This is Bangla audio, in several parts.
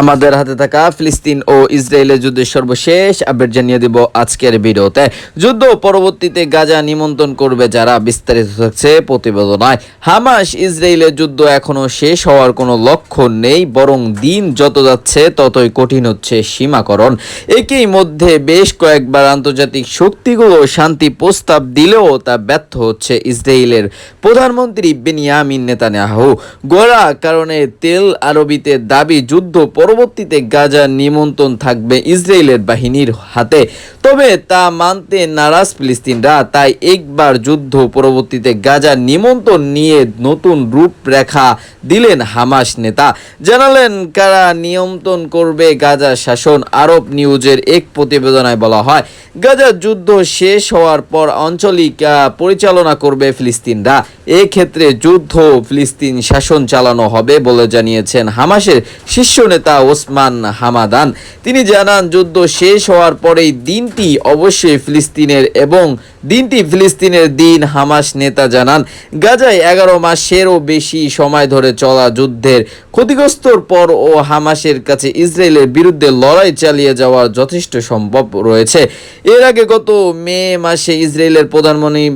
আমাদের হাতে থাকা ফিলিস্তিন ও ইসরায়েলের যুদ্ধের সর্বশেষ আপডেট জানিয়ে দিব আজকের ভিডিওতে। যুদ্ধ পরবর্তীতে গাজা নিমন্ত্রণ করবে যারা বিস্তারিত থাকছে প্রতিবেদনায়। হামাস ইসরায়েলের যুদ্ধ এখনও শেষ হওয়ার কোনো লক্ষণ নেই, বরং দিন যত যাচ্ছে ততই কঠিন হচ্ছে সীমাকরণ। একই মধ্যে বেশ কয়েকবার আন্তর্জাতিক শক্তিগুলো শান্তি প্রস্তাব দিলেও তা ব্যর্থ হচ্ছে ইসরায়েলের প্রধানমন্ত্রী বেনিয়ামিন নেতানিয়াহু। গোড়া কারণে তেল আরবিতে দাবি, যুদ্ধ পরবর্তীতে গাজা নিমন্ত্রণ থাকবে ইসরায়েলের বাহিনীর হাতে। তবে তা মানতে নারাজ ফিলিস্তিনরা, তাই একবার যুদ্ধ পরবর্তীতে গাজা নিমন্ত্রণ নিয়ে নতুন রূপরেখা দিলেন হামাস নেতা। জানালেন, কারা নিয়ন্ত্রণ করবে গাজা শাসন? আরব নিউজের এক প্রতিবেদনায় বলা হয় গাজা যুদ্ধ শেষ হওয়ার পর আঞ্চলিক পরিচালনা করবে ফিলিস্তিনরা। এক্ষেত্রে যুদ্ধ ফিলিস্তিন শাসন চালানো হবে বলে জানিয়েছেন হামাসের শীর্ষ নেতা ওসমান হামাদান। তিনি জানান, যুদ্ধ শেষ হওয়ার পরেই দিনটি অবশ্যই ফিলিস্তিনের এবং দিনটি ফিলিস্তিনের দিন, হামাস নেতা জানান, গাজায় এগারো মাসেরও বেশি সময় ধরে চলা যুদ্ধের ক্ষতিগ্রস্তর পর ও হামাসের কাছে ইসরায়েলের বিরুদ্ধে লড়াই চালিয়ে যাওয়ার যথেষ্ট সম্ভব রয়েছে। এর আগে গত মে মাসে ইসরায়েলের প্রধানমন্ত্রী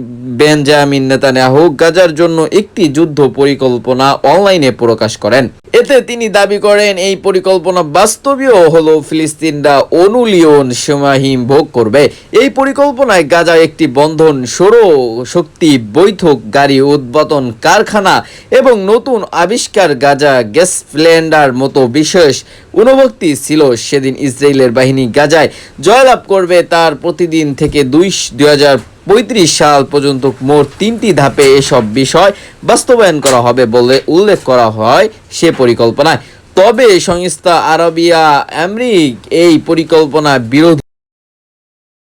বেঞ্জামিন নেতানিয়াহু গাজার জন্য একটি যুদ্ধ পরিকল্পনা অনলাইনে প্রকাশ করেন। এতে তিনি দাবি করেন, এই বাস্তবীয় হলো ফিলিস্তিনরা অনুলিয়ন সীমাহীন ভোগ করবে। এই পরিকল্পনায় গাজা একটি বন্ধন সৌর শক্তি বৈঠক, গাড়ি উদ্বোধন কারখানা এবং নতুন আবিষ্কার গাজা গ্যাস প্ল্যান্ডার মতো বিশেষ অনুভক্তি ছিল সেদিন ইসরায়েলের বাহিনী গাজায়। জয়লাভ করবে তার প্রতিদিন থেকে দুই দুই পঁয়ত্রিশ সাল পর্যন্ত মোট তিনটি ধাপে এসব বিষয় বাস্তবায়ন করা হবে বলে উল্লেখ করা হয় সে পরিকল্পনায়। তবে সংস্থা আরবিয়া আমেরিক এই পরিকল্পনা বিরোধী